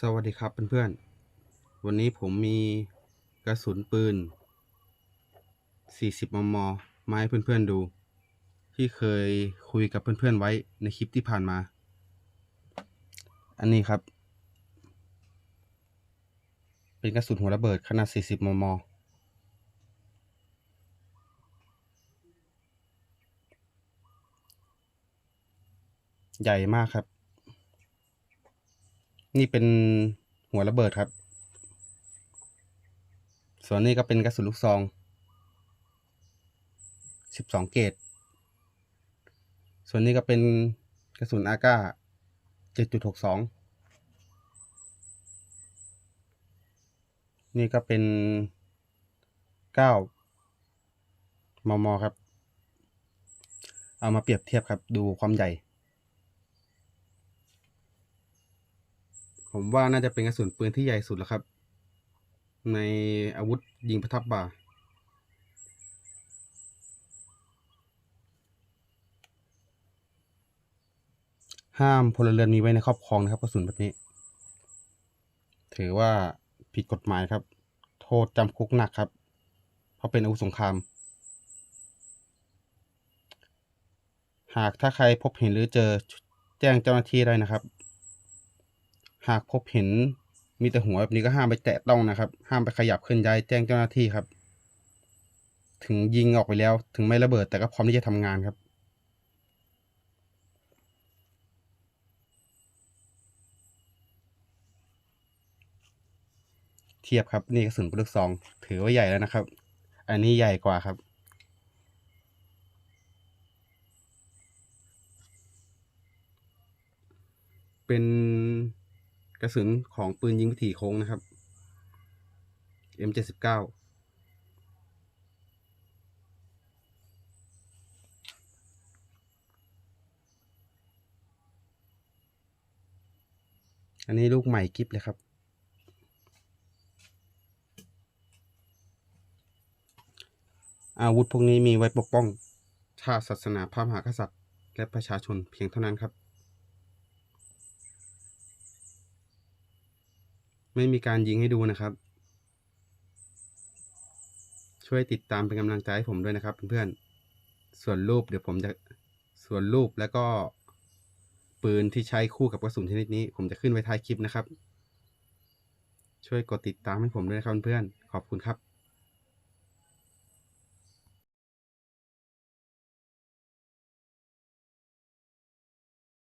สวัสดีครับเพื่อนๆ วันนี้ผมมีกระสุนปืน 40 มม มาให้เพื่อนๆดู ที่เคยคุยกับเพื่อนๆไว้ในคลิปที่ผ่านมา อันนี้ครับ เป็นกระสุนหัวระเบิดขนาด 40 มม ใหญ่มากครับ นี่เป็นหัวระเบิดครับ ส่วนนี้ก็เป็นกระสุนลูกซอง 12 เกรดส่วนนี้ก็เป็นกระสุนอาก้า 7.62 นี่ก็เป็น 9 มม ครับ เอามาเปรียบเทียบครับ ดูความใหญ่ ผมว่าน่าจะเป็นกระสุนปืนที่ใหญ่สุดแล้วครับ ในอาวุธยิงประทับบ่าห้ามพลเรือนมีไว้ในครอบครองนะครับกระสุนแบบนี้ ถือว่าผิดกฎหมายครับ โทษจำคุกหนักครับ เพราะเป็นอาวุธสงคราม หากถ้าใครพบเห็นหรือเจอแจ้งเจ้าหน้าที่ได้นะครับ หากพบเห็นมีแต่หัวแบบนี้ก็ห้ามไปแตะต้องนะครับ ห้ามไปขยับเคลื่อนย้ายแจ้งเจ้าหน้าที่ครับ ถึงยิงออกไปแล้ว ถึงไม่ระเบิดแต่ก็พร้อมที่จะทำงานครับ เทียบครับนี่กระสุนปืนลูกซอง ถือว่าใหญ่แล้วนะครับ อันนี้ใหญ่กว่าครับเป็น ระสุนของปืนยิงวิถีโค้งนะครับ M79 อันนี้ลูกใหม่กิฟเลยครับ อาวุธพวกนี้มีไว้ปกป้อง ชาติศาสนาพระมหากษัตริย์ และประชาชนเพียงเท่านั้นครับ ไม่มีการยิงให้ดูนะครับ ช่วยติดตามเป็นกำลังใจให้ผมด้วยนะครับเพื่อนๆ ส่วนรูปเดี๋ยวผมจะส่วนรูปแล้วก็ปืนที่ใช้คู่กับกระสุนชนิดนี้ ผมจะขึ้นไว้ท้ายคลิปนะครับ ช่วยกดติดตามให้ผมด้วยนะครับเพื่อนๆขอบคุณครับ